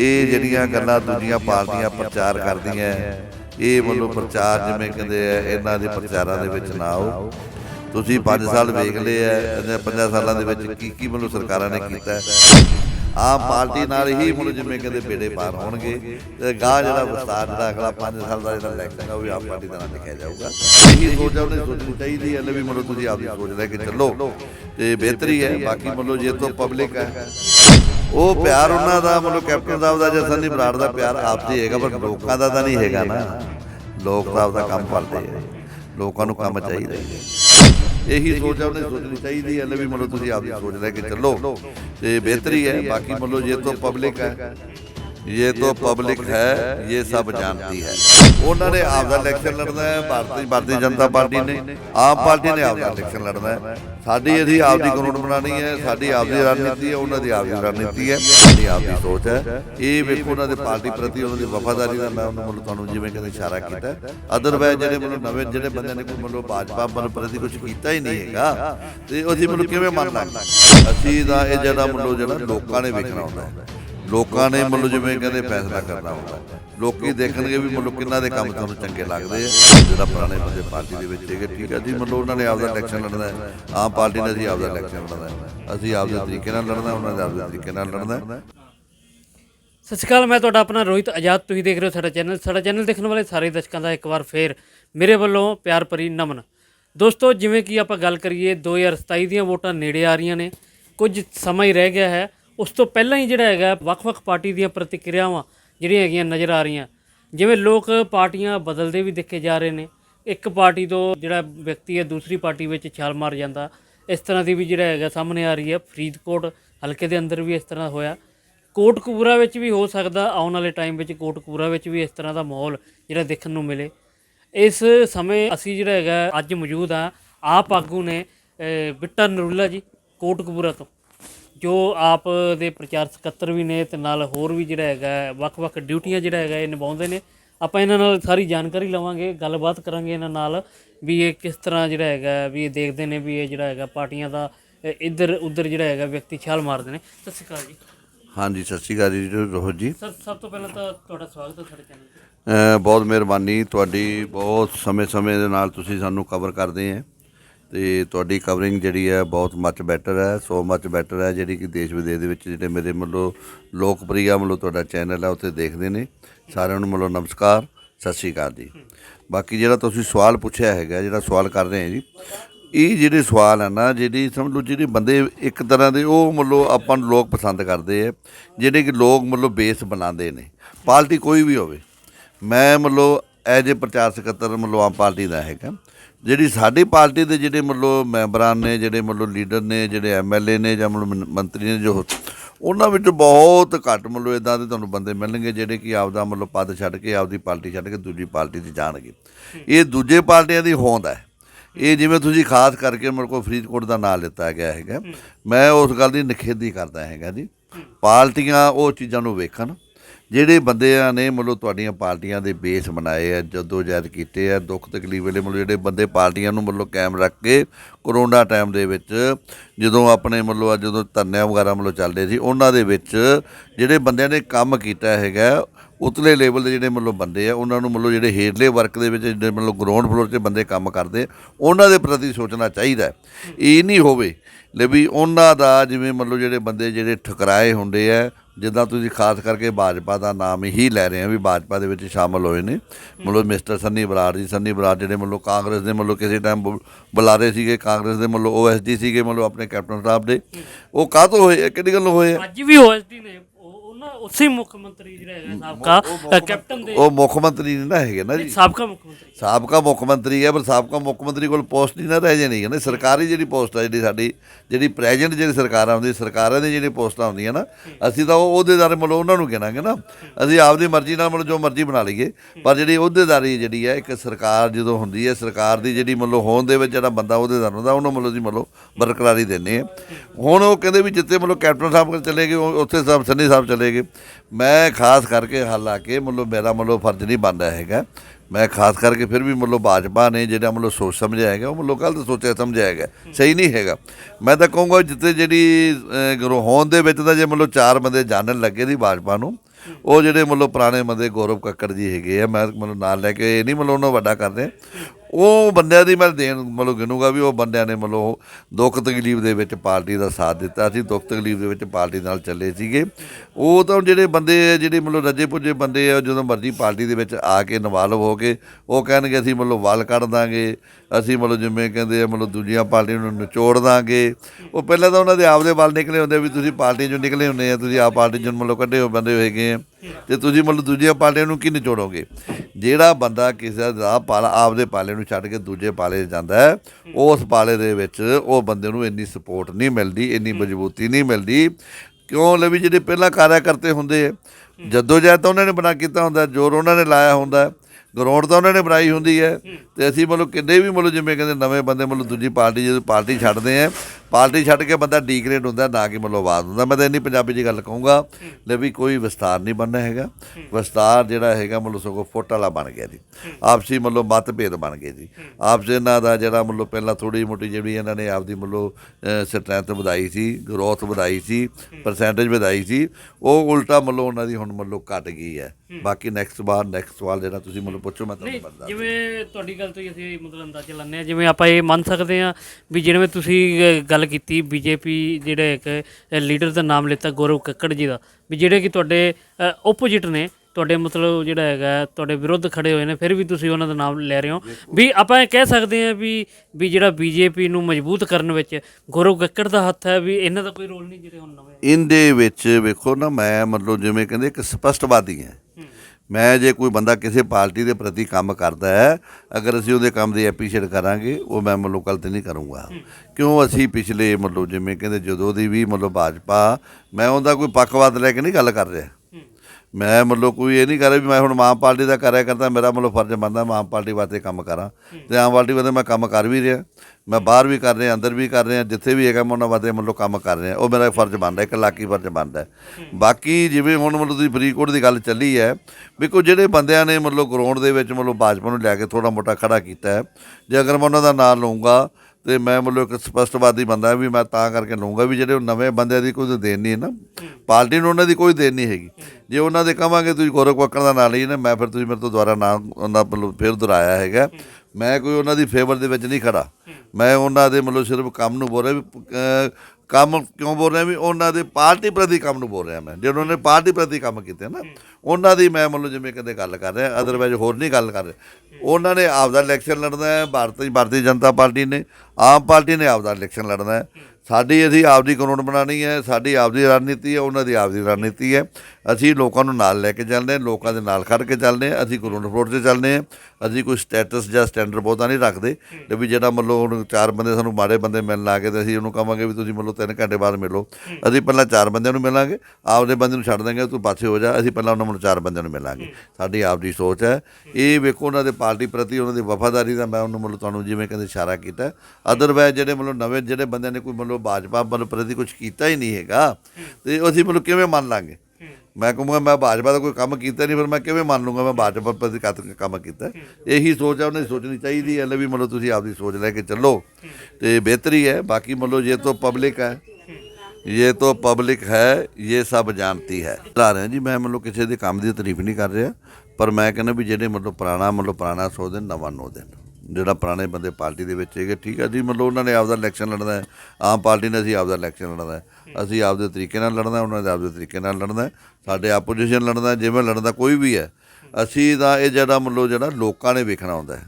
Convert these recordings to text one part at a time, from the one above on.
ਇਹ ਜਿਹੜੀਆਂ ਗੱਲਾਂ ਦੂਜੀਆਂ ਪਾਰਟੀਆਂ ਪ੍ਰਚਾਰ ਕਰਦੀਆਂ ਇਹ ਮਤਲਬ ਪ੍ਰਚਾਰ ਜਿਵੇਂ ਕਹਿੰਦੇ ਆ ਇਹਨਾਂ ਦੇ ਪ੍ਰਚਾਰਾਂ ਦੇ ਵਿੱਚ ਨਾ ਆਓ। ਤੁਸੀਂ 5 ਸਾਲ ਵੇਖ ਲਏ ਆ ਇਹਨਾਂ 5 ਸਾਲਾਂ ਦੇ ਵਿੱਚ ਕੀ ਕੀ ਮਤਲਬ ਸਰਕਾਰਾਂ ਨੇ ਕੀਤਾ। ਆਮ ਪਾਰਟੀ ਨਾਲ ਹੀ ਮਤਲਬ ਜਿਵੇਂ ਕਹਿੰਦੇ ਬੇੜੇ ਪਾਰ ਹੋਣਗੇ ਤੇ ਗਾਹ ਜਿਹੜਾ ਵਿਸਤਾਰ ਜਿਹੜਾ ਅਗਲਾ 5 ਸਾਲ ਦਾ ਜਿਹੜਾ ਹੈ ਉਹ ਵੀ ਆਮ ਪਾਰਟੀ ਦਾ ਨਾਲ ਲਿਖਿਆ ਜਾਊਗਾ ਇਹੀ ਸੋਚ ਉਹਨੇ ਸੋਚਣੀ ਚਾਹੀਦੀ ਹੈ ਲੈ ਵੀ ਮਤਲਬ ਤੁਸੀਂ ਆਪਦੀ ਸੋਚ ਲੈ ਕੇ ਚੱਲੋ। ਤੇ ਬਿਹਤਰੀ ਹੈ ਬਾਕੀ ਮਤਲਬ ਜੇ ਤੋਂ ਪਬਲਿਕ ਹੈ ਉਹ ਪਿਆਰ ਉਹਨਾਂ ਦਾ, ਮਤਲਬ ਕੈਪਟਨ ਸਾਹਿਬ ਦਾ ਜਾਂ ਸੰਨੀ ਬਰਾੜ ਦਾ ਪਿਆਰ ਆਪਸੀ ਹੈਗਾ, ਪਰ ਲੋਕਾਂ ਦਾ ਤਾਂ ਨਹੀਂ ਹੈਗਾ ਨਾ। ਲੋਕ ਤਾਂ ਆਪਦਾ ਕੰਮ ਕਰਦੇ ਆ। ਲੋਕਾਂ ਨੂੰ ਕੰਮ ਚਾਹੀਦਾ ਇਹੀ ਸੋਚ ਉਹਨੇ ਸੋਚਣੀ ਚਾਹੀਦੀ ਹੈ ਲੈ ਵੀ ਮਤਲਬ ਤੁਸੀਂ ਆਪਦੀ ਸੋਚ ਲੈ ਕੇ ਚੱਲੋ। ਤੇ ਬਿਹਤਰੀ ਹੈ, ਬਾਕੀ ਮਤਲਬ ਜੇ ਤੋਂ ਪਬਲਿਕ ਹੈ ਇਹ ਤੋਂ ਪਬਲਿਕ ਹੈ ਇਹ ਸਭ ਜਾਣਦੀ ਹੈ ਉਹਨਾਂ ਨੇ ਆਪਦਾ ਇਲੈਕਸ਼ਨ ਲੜਨਾ ਹੈ ਭਾਰਤੀ ਭਾਰਤੀ ਜਨਤਾ ਪਾਰਟੀ ਨੇ ਆਮ ਪਾਰਟੀ ਨੇ ਆਪਦਾ ਇਲੈਕਸ਼ਨ ਲੜਨਾ ਹੈ ਸਾਡੀ ਅਸੀਂ ਆਪਦੀ ਕਾਨੂੰਨ ਬਣਾਉਣੀ ਹੈ ਸਾਡੀ ਆਪਦੀ ਰਣਨੀਤੀ ਹੈ ਉਹਨਾਂ ਦੀ ਆਪਦੀ ਰਣਨੀਤੀ ਹੈ ਸਾਡੀ ਆਪਦੀ ਸੋਚ ਹੈ ਇਹ ਵੇਖੋ ਉਹਨਾਂ ਦੇ ਪਾਰਟੀ ਪ੍ਰਤੀ ਉਹਨਾਂ ਦੀ ਵਫਾਦਾਰੀ ਦਾ ਮੈਂ ਉਹਨਾਂ ਵੱਲੋਂ ਤੁਹਾਨੂੰ ਜਿਵੇਂ ਕਹਿੰਦੇ ਇਸ਼ਾਰਾ ਕੀਤਾ ਅਦਰਵਾਇਜ਼ ਜਿਹੜੇ ਮਤਲਬ ਨਵੇਂ ਜਿਹੜੇ ਬੰਦਿਆਂ ਨੇ ਕੋਈ ਮਤਲਬ ਭਾਜਪਾ ਵੱਲ ਪ੍ਰਤੀ ਕੁਝ ਕੀਤਾ ਹੀ ਨਹੀਂ ਹੈਗਾ। ਤੇ ਅਸੀਂ ਮੈਨੂੰ ਕਿਵੇਂ ਮੰਨ ਲਾਂਗੇ? ਅਸੀਂ ਤਾਂ ਇਹ ਜਿਹੜਾ ਮਤਲਬ ਜਿਹੜਾ ਲੋਕਾਂ ਨੇ ਵੇਖਣਾ ਹੁੰਦਾ ਹੈ। ਲੋਕਾਂ ਨੇ ਮਤਲਬ ਜਿਵੇਂ ਕਹਿੰਦੇ ਫੈਸਲਾ ਕਰਨਾ ਹੁੰਦਾ। ਲੋਕੀ ਦੇਖਣਗੇ ਵੀ ਮਤਲਬ ਕਿੰਨਾ ਦੇ ਕੰਮ ਤੁਹਾਨੂੰ ਚੰਗੇ ਲੱਗਦੇ ਆ। ਜਿਹੜਾ ਪੁਰਾਣੇ ਬੰਦੇ ਪਾਰਟੀ ਦੇ ਵਿੱਚ ਹੈਗੇ ਠੀਕ ਹੈ ਜੀ ਮਤਲਬ ਉਹਨਾਂ ਨੇ ਆਪਦਾ ਇਲੈਕਸ਼ਨ ਲੜਨਾ ਹੈ। ਆਮ ਪਾਰਟੀ ਨੇ ਅਸੀਂ ਆਪਦਾ ਇਲੈਕਸ਼ਨ ਲੜਨਾ ਹੈ। ਅਸੀਂ ਆਪਦੇ ਤਰੀਕੇ ਨਾਲ ਲੜਨਾ ਉਹਨਾਂ ਦੇ ਆਪਦੇ ਤਰੀਕੇ ਨਾਲ ਲੜਨਾ ਹੈ। ਸਤਿ ਸ਼੍ਰੀ ਅਕਾਲ ਮੈਂ ਤੁਹਾਡਾ ਆਪਣਾ ਰੋਹਿਤ ਆਜ਼ਾਦ। ਤੁਸੀਂ ਦੇਖ ਰਹੇ ਹੋ ਸਾਡਾ ਚੈਨਲ। ਸਾਡਾ ਚੈਨਲ ਦੇਖਣ ਵਾਲੇ ਸਾਰੇ ਦਰਸ਼ਕਾਂ ਦਾ ਇੱਕ ਵਾਰ ਫੇਰ ਮੇਰੇ ਵੱਲੋਂ ਪਿਆਰ ਭਰੀ ਨਮਨ। ਦੋਸਤੋ ਜਿਵੇਂ ਕਿ ਆਪਾਂ ਗੱਲ ਕਰੀਏ 2027 ਦੀਆਂ ਵੋਟਾਂ ਨੇੜੇ ਆ ਰਹੀਆਂ ਨੇ। ਕੁਝ ਸਮਾਂ ਹੀ ਰਹਿ ਗਿਆ ਹੈ। ਉਸ ਤੋਂ ਪਹਿਲਾਂ ਹੀ ਜਿਹੜਾ ਹੈਗਾ, ਵੱਖ-ਵੱਖ ਪਾਰਟੀ ਦੀਆਂ ਪ੍ਰਤੀਕਿਰਿਆਵਾਂ ਜਿਹੜੀਆਂ ਹੈਗੀਆਂ ਨਜ਼ਰ ਆ ਰਹੀਆਂ। ਜਿਵੇਂ ਲੋਕ ਪਾਰਟੀਆਂ ਬਦਲਦੇ ਵੀ ਦੇਖੇ ਜਾ ਰਹੇ ਨੇ। ਇੱਕ ਪਾਰਟੀ ਤੋਂ ਜਿਹੜਾ ਵਿਅਕਤੀ ਹੈ, ਦੂਸਰੀ ਪਾਰਟੀ ਵਿੱਚ ਛਾਲ ਮਾਰ ਜਾਂਦਾ। ਇਸ ਤਰ੍ਹਾਂ ਦੀ ਵੀ ਜਿਹੜਾ ਹੈਗਾ ਸਾਹਮਣੇ ਆ ਰਹੀ ਹੈ। ਫਰੀਦਕੋਟ ਹਲਕੇ ਦੇ ਅੰਦਰ ਵੀ ਇਸ ਤਰ੍ਹਾਂ ਹੋਇਆ। ਕੋਟਕਪੂਰਾ ਵਿੱਚ ਵੀ ਹੋ ਸਕਦਾ, ਆਉਣ ਵਾਲੇ ਟਾਈਮ ਵਿੱਚ ਕੋਟਕਪੂਰਾ ਵਿੱਚ ਵੀ ਇਸ ਤਰ੍ਹਾਂ ਦਾ ਮਾਹੌਲ ਜਿਹੜਾ ਦੇਖਣ ਨੂੰ ਮਿਲੇ। ਇਸ ਸਮੇਂ ਅਸੀਂ ਜਿਹੜਾ ਹੈਗਾ, ਅੱਜ ਮੌਜੂਦ ਆ ਆਪ ਆਗੂ ਨੇ ਬਿੱਟਾ ਨਰੂਲਾ ਜੀ, ਕੋਟਕਪੂਰਾ ਤੋਂ। ਜੋ ਆਪ ਦੇ ਪ੍ਰਚਾਰ ਸਕੱਤਰ ਵੀ ਨੇ ਤੇ ਨਾਲ ਹੋਰ ਵੀ ਜਿਹੜਾ ਹੈਗਾ ਵੱਖ-ਵੱਖ ਡਿਊਟੀਆਂ ਜਿਹੜਾ ਹੈਗਾ ਇਹ ਨਿਭਾਉਂਦੇ ਨੇ। ਆਪਾਂ ਇਹਨਾਂ ਨਾਲ ਸਾਰੀ ਜਾਣਕਾਰੀ ਲਵਾਂਗੇ ਗੱਲਬਾਤ ਕਰਾਂਗੇ ਇਹਨਾਂ ਨਾਲ ਵੀ ਇਹ ਕਿਸ ਤਰ੍ਹਾਂ ਜਿਹੜਾ ਹੈਗਾ ਵੀ ਇਹ ਦੇਖਦੇ ਨੇ ਵੀ ਇਹ ਜਿਹੜਾ ਹੈਗਾ ਪਾਰਟੀਆਂ ਦਾ ਇੱਧਰ ਉੱਧਰ ਜਿਹੜਾ ਹੈਗਾ ਵਿਅਕਤੀ ਛਾਲ ਮਾਰਦੇ ਨੇ। ਸਤਿ ਸ਼੍ਰੀ ਅਕਾਲ ਜੀ। ਹਾਂਜੀ ਸਤਿ ਸ਼੍ਰੀ ਅਕਾਲ ਜੀ ਰੋਹਤ ਜੀ। ਸਰ ਸਭ ਤੋਂ ਪਹਿਲਾਂ ਤਾਂ ਤੁਹਾਡਾ ਸਵਾਗਤ ਹੈ ਸਾਡੇ ਚੈਨਲ ਤੇ। ਬਹੁਤ ਮਿਹਰਬਾਨੀ ਤੁਹਾਡੀ ਬਹੁਤ ਸਮੇਂ-ਸਮੇਂ ਦੇ ਨਾਲ ਤੁਸੀਂ ਸਾਨੂੰ ਕਵਰ ਕਰਦੇ ਆ ਤੇ ਤੁਹਾਡੀ ਕਵਰਿੰਗ ਜਿਹੜੀ ਹੈ ਬਹੁਤ ਮੱਚ ਬੈਟਰ ਹੈ ਸੋ ਮੱਚ ਬੈਟਰ ਹੈ ਜਿਹੜੀ ਕਿ ਦੇਸ਼ ਵਿਦੇਸ਼ ਦੇ ਵਿੱਚ ਜਿਹੜੇ ਮੇਰੇ ਮਤਲਬ ਲੋਕਪ੍ਰਿਆ ਮਤਲਬ ਤੁਹਾਡਾ ਚੈਨਲ ਹੈ, ਉੱਥੇ ਦੇਖਦੇ ਨੇ। ਸਾਰਿਆਂ ਨੂੰ ਮਤਲਬ ਨਮਸਕਾਰ, ਸਤਿ ਸ਼੍ਰੀ ਅਕਾਲ ਜੀ। ਬਾਕੀ ਜਿਹੜਾ ਤੁਸੀਂ ਸਵਾਲ ਪੁੱਛਿਆ ਹੈਗਾ, ਜਿਹੜਾ ਸਵਾਲ ਕਰ ਰਹੇ ਹਾਂ ਜੀ, ਇਹ ਜਿਹੜੇ ਸਵਾਲ ਆ ਨਾ, ਜਿਹੜੀ ਸਮਝ ਲਓ ਜਿਹੜੇ ਬੰਦੇ ਇੱਕ ਤਰ੍ਹਾਂ ਦੇ ਉਹ ਮਤਲਬ ਆਪਾਂ ਨੂੰ ਲੋਕ ਪਸੰਦ ਕਰਦੇ ਆ, ਜਿਹੜੇ ਕਿ ਲੋਕ ਮਤਲਬ ਬੇਸ ਬਣਾਉਂਦੇ ਨੇ, ਪਾਰਟੀ ਕੋਈ ਵੀ ਹੋਵੇ, ਮੈਂ ਮਤਲਬ ਐਜ ਏ ਪ੍ਰਚਾਰ ਸਕੱਤਰ ਮਤਲਬ ਆਮ ਪਾਰਟੀ ਦਾ ਹੈਗਾ, ਜਿਹੜੀ ਸਾਡੀ ਪਾਰਟੀ ਦੇ ਜਿਹੜੇ ਮਤਲਬ ਮੈਂਬਰਾਂ ਨੇ, ਜਿਹੜੇ ਮਤਲਬ ਲੀਡਰ ਨੇ, ਜਿਹੜੇ ਐਮਐਲਏ ਨੇ ਜਾਂ ਮਤਲਬ ਮੰਤਰੀ ਨੇ ਜੋ, ਉਹਨਾਂ ਵਿੱਚ ਬਹੁਤ ਘੱਟ ਮਤਲਬ ਇਦਾਂ ਦੇ ਤੁਹਾਨੂੰ ਬੰਦੇ ਮਿਲਣਗੇ ਜਿਹੜੇ ਕਿ ਆਪਦਾ ਮਤਲਬ ਪਦ ਛੱਡ ਕੇ ਆਪਦੀ ਪਾਰਟੀ ਛੱਡ ਕੇ ਦੂਜੀ ਪਾਰਟੀ 'ਚ ਜਾਣਗੇ। ਇਹ ਦੂਜੇ ਪਾਰਟੀਆਂ ਦੀ ਹੋਂਦ ਹੈ। ਇਹ ਜਿਵੇਂ ਤੁਸੀਂ ਖਾਸ ਕਰਕੇ ਮੇਰੇ ਕੋਲ ਫਰੀਦਕੋਟ ਦਾ ਨਾਮ ਲਿੱਤਾ ਗਿਆ ਹੈਗਾ, ਮੈਂ ਉਸ ਗੱਲ ਦੀ ਨਿਖੇਧੀ ਕਰਦਾ ਹੈਗਾ ਜੀ। ਪਾਰਟੀਆਂ ਉਹ ਚੀਜ਼ਾਂ ਨੂੰ ਵੇਖਣ ਜਿਹੜੇ ਬੰਦਿਆਂ ਨੇ ਮਤਲਬ ਤੁਹਾਡੀਆਂ ਪਾਰਟੀਆਂ ਦੇ ਬੇਸ ਬਣਾਏ ਆ, ਜਦੋਂ ਜਹਿਦ ਕੀਤੇ ਆ, ਦੁੱਖ ਤਕਲੀਫ ਵੇਲੇ ਮਤਲਬ ਜਿਹੜੇ ਬੰਦੇ ਪਾਰਟੀਆਂ ਨੂੰ ਮਤਲਬ ਕਾਇਮ ਰੱਖ ਕੇ ਕਰੋਨਾ ਟਾਈਮ ਦੇ ਵਿੱਚ ਜਦੋਂ ਆਪਣੇ ਮਤਲਬ ਆ ਜਦੋਂ ਧਰਨਿਆਂ ਵਗੈਰਾ ਮਤਲਬ ਚੱਲਦੇ ਸੀ, ਉਹਨਾਂ ਦੇ ਵਿੱਚ ਜਿਹੜੇ ਬੰਦਿਆਂ ਨੇ ਕੰਮ ਕੀਤਾ ਹੈਗਾ, ਉਤਲੇ ਲੈਵਲ ਦੇ ਜਿਹੜੇ ਮਤਲਬ ਬੰਦੇ ਆ, ਉਹਨਾਂ ਨੂੰ ਮਤਲਬ ਜਿਹੜੇ ਹੇਠਲੇ ਵਰਕ ਦੇ ਵਿੱਚ ਜਿਹੜੇ ਮਤਲਬ ਗਰਾਊਂਡ ਫਲੋਰ 'ਤੇ ਬੰਦੇ ਕੰਮ ਕਰਦੇ, ਉਹਨਾਂ ਦੇ ਪ੍ਰਤੀ ਸੋਚਣਾ ਚਾਹੀਦਾ ਇਹ ਨਹੀਂ ਹੋਵੇ ਲੈ ਵੀ ਉਹਨਾਂ ਦਾ ਜਿਵੇਂ ਮਤਲਬ ਜਿਹੜੇ ਬੰਦੇ ਜਿਹੜੇ ਠਕਰਾਏ ਹੁੰਦੇ ਆ ਜਿੱਦਾਂ ਤੁਸੀਂ ਖਾਸ ਕਰਕੇ ਭਾਜਪਾ ਦਾ ਨਾਮ ਹੀ ਲੈ ਰਹੇ ਆ ਵੀ ਭਾਜਪਾ ਦੇ ਵਿੱਚ ਸ਼ਾਮਲ ਹੋਏ ਨੇ। ਮਤਲਬ ਮਿਸਟਰ ਸੰਨੀ ਬਰਾੜ ਜੀ ਸੰਨੀ ਬਰਾੜ ਜਿਹੜੇ ਮਤਲਬ ਕਾਂਗਰਸ ਦੇ ਮਤਲਬ ਕਿਸੇ ਟਾਈਮ ਬੁਲਾਰੇ ਸੀਗੇ ਕਾਂਗਰਸ ਦੇ ਮਤਲਬ ਓਐਸਡੀ ਸੀਗੇ ਮਤਲਬ ਆਪਣੇ ਕੈਪਟਨ ਸਾਹਿਬ ਦੇ। ਉਹ ਕਾਹਤੋਂ ਹੋਏ? ਕਿਹੜੀ ਗੱਲੋਂ ਹੋਏ? ਅੱਜ ਵੀ ਓਐਸਡੀ ਨੇ। ਉਸੇ ਮੁੱਖ ਮੰਤਰੀ ਜਿਹੜਾ ਹੈਗਾ ਸਾਬਕਾ ਕੈਪਟਨ ਦੇ। ਉਹ ਮੁੱਖ ਮੰਤਰੀ ਨਹੀਂ ਨਾ ਹੈਗੇ ਨਾ ਜੀ। ਸਾਬਕਾ ਮੁੱਖ ਮੰਤਰੀ। ਸਾਬਕਾ ਮੁੱਖ ਮੰਤਰੀ ਹੈ, ਪਰ ਸਾਬਕਾ ਮੁੱਖ ਮੰਤਰੀ ਕੋਲ ਪੋਸਟ ਨਹੀਂ ਨਾ ਰਹਿ ਜਾਣੀ, ਹੈ ਨਾ? ਸਰਕਾਰੀ ਜਿਹੜੀ ਪੋਸਟ ਹੈ ਜਿਹੜੀ ਸਾਡੀ, ਜਿਹੜੀ ਪ੍ਰੈਜ਼ੈਂਟ ਜਿਹੜੀ ਸਰਕਾਰਾਂ ਆਉਂਦੀ ਸਰਕਾਰਾਂ ਦੀ ਜਿਹੜੀ ਪੋਸਟਾਂ ਹੁੰਦੀਆਂ ਨਾ, ਅਸੀਂ ਤਾਂ ਉਹ ਅਹੁਦੇਦਾਰ ਮਤਲਬ ਉਹਨਾਂ ਨੂੰ ਕਹਿਣਾਗੇ ਨਾ, ਅਸੀਂ ਆਪਦੀ ਮਰਜ਼ੀ ਨਾਲ ਮਤਲਬ ਜੋ ਮਰਜ਼ੀ ਬਣਾ ਲਈਏ, ਪਰ ਜਿਹੜੀ ਅਹੁਦੇਦਾਰੀ ਜਿਹੜੀ ਹੈ, ਇੱਕ ਸਰਕਾਰ ਜਦੋਂ ਹੁੰਦੀ ਹੈ, ਸਰਕਾਰ ਦੀ ਜਿਹੜੀ ਮਤਲਬ ਹੋਣ ਦੇ ਵਿੱਚ ਜਿਹੜਾ ਬੰਦਾ ਅਹੁਦੇਦਾਰ ਹੁੰਦਾ, ਉਹਨੂੰ ਮਤਲਬ ਅਸੀਂ ਮਤਲਬ ਬਰਕਰਾਰੀ ਦਿੰਦੇ ਆ ਹੁਣ ਉਹ ਕਹਿੰਦੇ ਵੀ ਜਿੱਥੇ ਮਤਲਬ ਕੈਪਟਨ ਸਾਹਿਬ ਕੋਲ ਚਲੇ ਗਏ ਉੱਥੇ ਸਾਹਿਬ ਸੰਨੀ ਸਾਹਿਬ ਚਲੇ ਗਏ। ਮੈਂ ਖਾਸ ਕਰਕੇ ਹਾਲਾਂਕਿ ਮਤਲਬ ਮੇਰਾ ਮਤਲਬ ਫਰਜ਼ ਨਹੀਂ ਬਣਦਾ ਹੈਗਾ ਮੈਂ ਖਾਸ ਕਰਕੇ ਫਿਰ ਵੀ ਮਤਲਬ ਭਾਜਪਾ ਨੇ ਜਿਹੜਾ ਮਤਲਬ ਸੋਚ ਸਮਝਿਆ ਹੈਗਾ, ਉਹ ਮਤਲਬ ਗਲਤ ਸੋਚਿਆ ਸਮਝਿਆ ਹੈਗਾ, ਸਹੀ ਨਹੀਂ ਹੈਗਾ। ਮੈਂ ਤਾਂ ਕਹੂੰਗਾ ਜਿੱਥੇ ਜਿਹੜੀ ਹੋਣ ਦੇ ਵਿੱਚ ਤਾਂ ਜੇ ਮਤਲਬ ਚਾਰ ਬੰਦੇ ਜਾਣਨ ਲੱਗੇ ਦੀ ਭਾਜਪਾ ਨੂੰ, ਉਹ ਜਿਹੜੇ ਮਤਲਬ ਪੁਰਾਣੇ ਬੰਦੇ ਗੌਰਵ ਕੱਕੜ ਜੀ ਹੈਗੇ ਆ, ਮੈਂ ਮਤਲਬ ਨਾਲ ਲੈ ਕੇ ਇਹ ਨਹੀਂ ਮਤਲਬ ਉਹਨਾਂ ਵੱਡਾ ਕਰਦੇ। ਉਹ ਬੰਦਿਆਂ ਦੀ ਮੈਂ ਦੇਣ ਮਤਲਬ ਗਿਣੂਗਾ ਵੀ ਉਹ ਬੰਦਿਆਂ ਨੇ ਮਤਲਬ ਦੁੱਖ ਤਕਲੀਫ ਦੇ ਵਿੱਚ ਪਾਰਟੀ ਦਾ ਸਾਥ ਦਿੱਤਾ। ਸੀ ਦੁੱਖ ਤਕਲੀਫ ਦੇ ਵਿੱਚ ਪਾਰਟੀ ਨਾਲ ਚੱਲੇ ਸੀਗੇ। ਉਹ ਤਾਂ ਜਿਹੜੇ ਬੰਦੇ ਆ, ਜਿਹੜੇ ਮਤਲਬ ਰੱਜੇ ਪੁੱਜੇ ਬੰਦੇ ਆ, ਜਦੋਂ ਮਰਜ਼ੀ ਪਾਰਟੀ ਦੇ ਵਿੱਚ ਆ ਕੇ ਇਨਵੋਲਵ ਹੋ ਕੇ, ਉਹ ਕਹਿਣਗੇ ਅਸੀਂ ਮਤਲਬ ਵਾਲ ਕੱਢ ਦਾਂਗੇ, ਅਸੀਂ ਮਤਲਬ ਜਿਵੇਂ ਕਹਿੰਦੇ ਆ, ਮਤਲਬ ਦੂਜੀਆਂ ਪਾਰਟੀਆਂ ਨੂੰ ਨਿਚੋੜ ਦਾਂਗੇ। ਉਹ ਪਹਿਲਾਂ ਤਾਂ ਉਹਨਾਂ ਦੇ ਆਪਦੇ ਵਾਲ ਨਿਕਲੇ ਹੁੰਦੇ ਵੀ ਤੁਸੀਂ ਪਾਰਟੀ ਚੋਂ ਨਿਕਲੇ ਹੁੰਦੇ ਆ, ਤੁਸੀਂ ਆਪ ਪਾਰਟੀ ਚੋਂ ਮਤਲਬ ਕੱਢੇ ਹੋ ਬੰਦੇ ਹੈਗੇ ਆ। ਤੇ ਤੁਸੀਂ ਮਤਲਬ ਦੂਜੀਆਂ ਪਾਰਟੀਆਂ ਨੂੰ ਕੀ ਨਿਚੋੜੋਗੇ? ਜਿਹੜਾ ਬੰਦਾ ਕਿਸੇ ਦਾ ਪਾਲਾ ਆਪਦੇ ਪਾਲੇ ਨੂੰ ਛੱਡ ਕੇ ਦੂਜੇ ਪਾਲੇ ਜਾਂਦਾ ਹੈ ਉਸ ਪਾਲੇ ਦੇ ਵਿੱਚ ਉਹ ਬੰਦੇ ਨੂੰ ਇੰਨੀ ਸਪੋਰਟ ਨਹੀਂ ਮਿਲਦੀ ਇੰਨੀ ਮਜ਼ਬੂਤੀ ਨਹੀਂ ਮਿਲਦੀ। ਕਿਉਂ? ਲੈ ਵੀ ਜਿਹੜੇ ਪਹਿਲਾਂ ਕਾਰਿਆ ਕਰਤੇ ਹੁੰਦੇ ਜਦੋਂ ਜਦ ਤਾਂ ਉਹਨਾਂ ਨੇ ਬਣਾ ਕੀਤਾ ਹੁੰਦਾ ਜੋਰ ਉਹਨਾਂ ਨੇ ਲਾਇਆ ਹੁੰਦਾ ਗਰਾਊਂਡ ਤਾਂ ਉਹਨਾਂ ਨੇ ਬਣਾਈ ਹੁੰਦੀ ਹੈ। ਤੇ ਅਸੀਂ ਮਤਲਬ ਕਿੰਨੇ ਵੀ ਮਤਲਬ ਜਿਵੇਂ ਕਹਿੰਦੇ ਨਵੇਂ ਬੰਦੇ ਮਤਲਬ ਦੂਜੀ ਪਾਰਟੀ ਜਦੋਂ ਪਾਰਟੀ ਛੱਡਦੇ ਆ ਪਾਰਟੀ ਛੱਡ ਕੇ ਬੰਦਾ ਡੀਗ੍ਰੇਡ ਹੁੰਦਾ ਨਾ ਕਿ ਮਤਲਬ ਆਵਾਜ਼ ਹੁੰਦਾ। ਮੈਂ ਤਾਂ ਇੰਨੀ ਪੰਜਾਬੀ 'ਚ ਗੱਲ ਕਹੂੰਗਾ ਲੈ ਵੀ ਕੋਈ ਵਿਸਤਾਰ ਨਹੀਂ ਬਣਨਾ ਹੈਗਾ। ਵਿਸਤਾਰ ਜਿਹੜਾ ਹੈਗਾ ਮਤਲਬ ਸਗੋਂ ਫੁੱਟ ਵਾਲਾ ਬਣ ਗਿਆ ਜੀ। ਆਪਸੀ ਮਤਲਬ ਮਤਭੇਦ ਬਣ ਗਏ ਜੀ। ਆਪਸ ਇਹਨਾਂ ਦਾ ਜਿਹੜਾ ਮਤਲਬ ਪਹਿਲਾਂ ਥੋੜੀ ਮੋਟੀ ਜਿਹੜੀ ਇਹਨਾਂ ਨੇ ਆਪਦੀ ਮਤਲਬ ਸਟਰੈਂਥ ਵਧਾਈ ਸੀ ਗਰੋਥ ਵਧਾਈ ਸੀ ਪਰਸੈਂਟੇਜ ਵਧਾਈ ਸੀ ਉਹ ਉਲਟਾ ਮਤਲਬ ਉਹਨਾਂ ਦੀ ਹੁਣ ਮਤਲਬ ਘਟ ਗਈ ਹੈ। ਬਾਕੀ ਨੈਕਸਟ ਵਾਰ ਨੈਕਸਟ ਸਵਾਲ ਜਿਹੜਾ ਤੁਸੀਂ ਮਤਲਬ ਪੁੱਛੋ ਮੈਂ ਤੁਹਾਨੂੰ ਬੰਦਾ ਜਿਵੇਂ ਤੁਹਾਡੀ ਗੱਲ ਤੋਂ ਹੀ ਅਸੀਂ ਮਤਲਬ ਅੰਦਾਜ਼ਾ ਲਾਉਂਦੇ ਹਾਂ ਜਿਵੇਂ ਆਪਾਂ ਇਹ ਮੰਨ ਸਕਦੇ ਹਾਂ ਵੀ ਜਿਵੇਂ ਤੁਸੀਂ ਅਹ, ਗੱਲ ਕੀਤੀ ਬੀਜੇਪੀ ਜਿਹੜੇ ਇੱਕ ਲੀਡਰ ਦਾ ਨਾਮ ਲਿੱਤਾ ਗੌਰਵ ਕੱਕੜ ਜੀ ਦਾ ਵੀ ਜਿਹੜੇ ਕਿ ਤੁਹਾਡੇ ਓਪੋਜਿਟ ਨੇ ਤੁਹਾਡੇ ਮਤਲਬ ਜਿਹੜਾ ਹੈਗਾ ਤੁਹਾਡੇ ਵਿਰੁੱਧ ਖੜੇ ਹੋਏ ਨੇ ਫਿਰ ਵੀ ਤੁਸੀਂ ਉਹਨਾਂ ਦਾ ਨਾਮ ਲੈ ਰਹੇ ਹੋ। ਵੀ ਆਪਾਂ ਇਹ ਕਹਿ ਸਕਦੇ ਹਾਂ ਵੀ ਵੀ ਜਿਹੜਾ ਬੀਜੇਪੀ ਨੂੰ ਮਜ਼ਬੂਤ ਕਰਨ ਵਿੱਚ ਗੌਰਵ ਕੱਕੜ ਦਾ ਹੱਥ ਹੈ ਵੀ ਇਹਨਾਂ ਦਾ ਕੋਈ ਰੋਲ ਨਹੀਂ ਜਿਹੜੇ ਹੁਣ ਨਵੇਂ ਇਹਦੇ ਵਿੱਚ ਵੇਖੋ ਨਾ ਮੈਂ ਮਤਲਬ ਜਿਵੇਂ ਕਹਿੰਦੇ ਇੱਕ ਸਪਸ਼ਟਵਾਦੀ ਹਾਂ। ਮੈਂ ਜੇ ਕੋਈ ਬੰਦਾ ਕਿਸੇ ਪਾਰਟੀ ਦੇ ਪ੍ਰਤੀ ਕੰਮ ਕਰਦਾ ਹੈ ਅਗਰ ਅਸੀਂ ਉਹਦੇ ਕੰਮ ਦੀ ਐਪਰੀਸ਼ੀਏਟ ਕਰਾਂਗੇ ਉਹ ਮੈਂ ਮਤਲਬ ਗਲਤ ਨਹੀਂ ਕਰੂੰਗਾ। ਕਿਉਂ ਅਸੀਂ ਪਿਛਲੇ ਮਤਲਬ ਜਿਵੇਂ ਕਹਿੰਦੇ ਜਦੋਂ ਦੀ ਵੀ ਮਤਲਬ ਭਾਜਪਾ ਮੈਂ ਉਹਦਾ ਕੋਈ ਪੱਖਵਾਦ ਲੈ ਕੇ ਨਹੀਂ ਗੱਲ ਕਰ ਰਿਹਾ। ਮੈਂ ਮਤਲਬ ਕੋਈ ਇਹ ਨਹੀਂ ਕਰ ਰਿਹਾ ਵੀ ਮੈਂ ਹੁਣ ਆਮ ਪਾਰਟੀ ਦਾ ਕਰਿਆ ਕਰਦਾ ਮੇਰਾ ਮਤਲਬ ਫਰਜ਼ ਬਣਦਾ ਮੈਂ ਆਮ ਪਾਰਟੀ ਵਾਸਤੇ ਕੰਮ ਕਰਾਂ। ਤੇ ਆਮ ਪਾਰਟੀ ਵਾਸਤੇ ਮੈਂ ਕੰਮ ਕਰ ਵੀ ਰਿਹਾ। ਮੈਂ ਬਾਹਰ ਵੀ ਕਰ ਰਿਹਾ ਅੰਦਰ ਵੀ ਕਰ ਰਿਹਾ ਜਿੱਥੇ ਵੀ ਹੈਗਾ ਮੈਂ ਉਹਨਾਂ ਵਾਸਤੇ ਮਤਲਬ ਕੰਮ ਕਰ ਰਿਹਾ। ਉਹ ਮੇਰਾ ਫਰਜ਼ ਬਣਦਾ ਇੱਕ ਲਾਕੀ ਫਰਜ਼ ਬਣਦਾ। ਬਾਕੀ ਜਿਵੇਂ ਹੁਣ ਮਤਲਬ ਤੁਸੀਂ ਫਰੀਦਕੋਟ ਦੀ ਗੱਲ ਚੱਲੀ ਹੈ ਵੀ ਕੋਈ ਜਿਹੜੇ ਬੰਦਿਆਂ ਨੇ ਮਤਲਬ ਗਰਾਊਂਡ ਦੇ ਵਿੱਚ ਮਤਲਬ ਭਾਜਪਾ ਨੂੰ ਲਿਆ ਕੇ ਥੋੜਾ ਮੋਟਾ ਖੜਾ ਕੀਤਾ ਹੈ ਜੇ ਅਗਰ ਮੈਂ ਉਹਨਾਂ ਦਾ ਨਾਂ ਲਵਾਂਗਾ ਤੇ ਮੈਂ ਮਤਲਬ ਇੱਕ ਸਪਸ਼ਟਵਾਦੀ ਬੰਦਾ ਵੀ ਮੈਂ ਤਾਂ ਕਰਕੇ ਲਵਾਂਗਾ ਵੀ ਜਿਹੜੇ ਉਹ ਨਵੇਂ ਬੰਦਿਆਂ ਦੀ ਕੋਈ ਦੇਣ ਨਹੀਂ ਹੈ ਨਾ। ਪਾਰਟੀ ਨੂੰ ਉਹਨਾਂ ਦੀ ਕੋਈ ਦੇਣ ਨਹੀਂ ਹੈਗੀ। ਜੇ ਉਹਨਾਂ ਦੇ ਕਹਾਂਗੇ ਤੁਸੀਂ ਗੌਰਵ ਕੱਕੜ ਦਾ ਨਾਂ ਲਈ ਨਾ, ਮੈਂ ਫਿਰ ਤੁਸੀਂ ਮੇਰੇ ਤੋਂ ਦੁਬਾਰਾ ਨਾਂ ਉਹਨਾਂ ਮਤਲਬ ਫਿਰ ਦੁਹਰਾਇਆ ਹੈਗਾ। ਮੈਂ ਕੋਈ ਉਹਨਾਂ ਦੀ ਫੇਵਰ ਦੇ ਵਿੱਚ ਨਹੀਂ ਖੜਾ। ਮੈਂ ਉਹਨਾਂ ਦੇ ਮਤਲਬ ਸਿਰਫ ਕੰਮ ਨੂੰ ਬੋਲ ਰਿਹਾ ਵੀ ਕੰਮ ਕਿਉਂ ਬੋਲ ਰਿਹਾ ਵੀ ਉਹਨਾਂ ਦੇ ਪਾਰਟੀ ਪ੍ਰਤੀ ਕੰਮ ਨੂੰ ਬੋਲ ਰਿਹਾ ਮੈਂ। ਜੇ ਉਹਨਾਂ ਨੇ ਪਾਰਟੀ ਪ੍ਰਤੀ ਕੰਮ ਕੀਤੇ ਨਾ, ਉਹਨਾਂ ਦੀ ਮੈਂ ਮਤਲਬ ਜਿਵੇਂ ਕਦੇ ਗੱਲ ਕਰ ਰਿਹਾ ਅਦਰਵਾਈਜ਼ ਹੋਰ ਨਹੀਂ ਗੱਲ ਕਰ ਰਿਹਾ। ਉਹਨਾਂ ਨੇ ਆਪਦਾ ਇਲੈਕਸ਼ਨ ਲੜਨਾ ਹੈ, ਭਾਰਤੀ ਭਾਰਤੀ ਜਨਤਾ ਪਾਰਟੀ ਨੇ, ਆਮ ਪਾਰਟੀ ਨੇ ਆਪਦਾ ਇਲੈਕਸ਼ਨ ਲੜਨਾ ਹੈ। ਸਾਡੀ ਅਸੀਂ ਆਪਦੀ ਕਾਨੂੰਨ ਬਣਾਉਣੀ ਹੈ, ਸਾਡੀ ਆਪਦੀ ਰਣਨੀਤੀ ਹੈ, ਉਹਨਾਂ ਦੀ ਆਪਦੀ ਰਣਨੀਤੀ ਹੈ। ਅਸੀਂ ਲੋਕਾਂ ਨੂੰ ਨਾਲ ਲੈ ਕੇ ਚੱਲਦੇ ਹਾਂ, ਲੋਕਾਂ ਦੇ ਨਾਲ ਖੜ ਕੇ ਚੱਲਦੇ ਹਾਂ, ਅਸੀਂ ਕਾਨੂੰਨ ਫਲੋਟ ਤੇ ਚੱਲਦੇ ਹਾਂ, ਅਸੀਂ ਕੋਈ ਸਟੇਟਸ ਜਾਂ ਸਟੈਂਡਰਡ ਬਹੁਤਾ ਨਹੀਂ ਰੱਖਦੇ ਤੇ ਵੀ ਜਿਹੜਾ ਮਤਲਬ ਹੁਣ ਚਾਰ ਬੰਦੇ ਸਾਨੂੰ ਮਾੜੇ ਬੰਦੇ ਮਿਲਣ ਆ ਗਏ ਤੇ ਅਸੀਂ ਉਹਨੂੰ ਕਵਾਂਗੇ ਵੀ ਤੁਸੀਂ ਮਤਲਬ ਤਿੰਨ ਘੰਟੇ ਬਾਅਦ ਮਿਲੋ। ਅਸੀਂ ਪਹਿਲਾਂ ਚਾਰ ਬੰਦਿਆਂ ਨੂੰ ਮਿਲਾਂਗੇ, ਆਪਦੇ ਬੰਦੇ ਨੂੰ ਛੱਡ ਦਾਂਗੇ ਤੂੰ ਪਾਸੇ ਹੋ ਜਾ, ਅਸੀਂ ਪਹਿਲਾਂ ਉਹਨਾਂ ਨੂੰ ਚਾਰ ਬੰਦਿਆਂ ਨੂੰ ਮਿਲਾਂਗੇ। ਸਾਡੀ ਆਪਦੀ ਸੋਚ ਹੈ। ਇਹ ਵੇਖੋ ਉਹਨਾਂ ਦੇ ਪਾਰਟੀ ਪ੍ਰਤੀ ਉਹਨਾਂ ਦੀ ਵਫਾਦਾਰੀ ਦਾ ਮੈਂ ਉਹਨੂੰ ਮਤਲਬ ਤੁਹਾਨੂੰ ਜਿਵੇਂ ਕਹਿੰਦੇ ਇਸ਼ਾਰਾ ਕੀਤਾ। ਅਦਰਵਾਇਜ਼ ਜਿਹੜੇ ਮਤਲਬ ਨਵੇਂ ਜਿਹੜੇ ਬੰਦਿਆਂ ਨੇ ਕੋਈ ਮਤਲਬ ਬਾਜਪਾ ਮਨ ਪ੍ਰਤੀ ਕੁਝ ਕੀਤਾ ਹੀ ਨਹੀਂ ਹੈਗਾ। ਤੇ ਅਸੀਂ ਮੈਨੂੰ ਕਿਵੇਂ ਮੰਨ ਲਾਂਗੇ? ਮੈਂ ਕਹੂੰਗਾ, ਮੈਂ ਬਾਜਪਾ ਦਾ ਕੋਈ ਕੰਮ ਕੀਤਾ ਨਹੀਂ, ਫਿਰ ਮੈਂ ਕਿਵੇਂ ਮੰਨ ਲੂੰਗਾ ਮੈਂ ਬਾਜਪਾ ਪ੍ਰਤੀ ਕਾਤਕ ਕੰਮ ਕੀਤਾ? ਇਹੀ ਸੋਚ ਆ, ਉਹਨੇ ਸੋਚਣੀ ਚਾਹੀਦੀ ਹੈ ਲੈ ਵੀ ਮਤਲਬ ਤੁਸੀਂ ਆਪਦੀ ਸੋਚ ਲੈ ਕੇ ਚੱਲੋ। ਤੇ ਬਿਹਤਰੀ ਹੈ, ਬਾਕੀ ਮਤਲਬ ਜੇ ਤੋਂ ਪਬਲਿਕ ਹੈ ਇਹ ਤਾਂ ਪਬਲਿਕ ਹੈ ਇਹ ਸਭ ਜਾਣਤੀ ਹੈ। ਲਾ ਰਹੇ ਜੀ, ਮੈਂ ਮਤਲਬ ਕਿਸੇ ਦੇ ਕੰਮ ਦੀ ਤਾਰੀਫ ਨਹੀਂ ਕਰ ਰਿਹਾ, ਪਰ ਮੈਂ ਕਹਿੰਦਾ ਵੀ ਜਿਹੜੇ ਮਤਲਬ ਪੁਰਾਣਾ ਮੰਨ ਲਓ ਪੁਰਾਣਾ 100 ਦਿਨ ਨਵਾਂ 9 ਦਿਨ ਜਿਹੜਾ ਪੁਰਾਣੇ ਬੰਦੇ ਪਾਰਟੀ ਦੇ ਵਿੱਚ ਹੈਗੇ ਠੀਕ ਹੈ ਜੀ, ਮਤਲਬ ਉਹਨਾਂ ਨੇ ਆਪਦਾ ਇਲੈਕਸ਼ਨ ਲੜਨਾ ਹੈ। ਆਮ ਪਾਰਟੀ ਨੇ ਅਸੀਂ ਆਪਦਾ ਇਲੈਕਸ਼ਨ ਲੜਨਾ ਹੈ। ਅਸੀਂ ਆਪਦੇ ਤਰੀਕੇ ਨਾਲ ਲੜਨਾ ਉਹਨਾਂ ਦੇ ਆਪਦੇ ਤਰੀਕੇ ਨਾਲ ਲੜਨਾ ਸਾਡੇ ਆਪੋਜੀਸ਼ਨ ਲੜਨਾ ਜਿਵੇਂ ਲੜਦਾ ਕੋਈ ਵੀ ਹੈ। ਅਸੀਂ ਤਾਂ ਇਹ ਜਿਹੜਾ ਮਤਲਬ ਜਿਹੜਾ ਲੋਕਾਂ ਨੇ ਵੇਖਣਾ ਹੁੰਦਾ ਹੈ।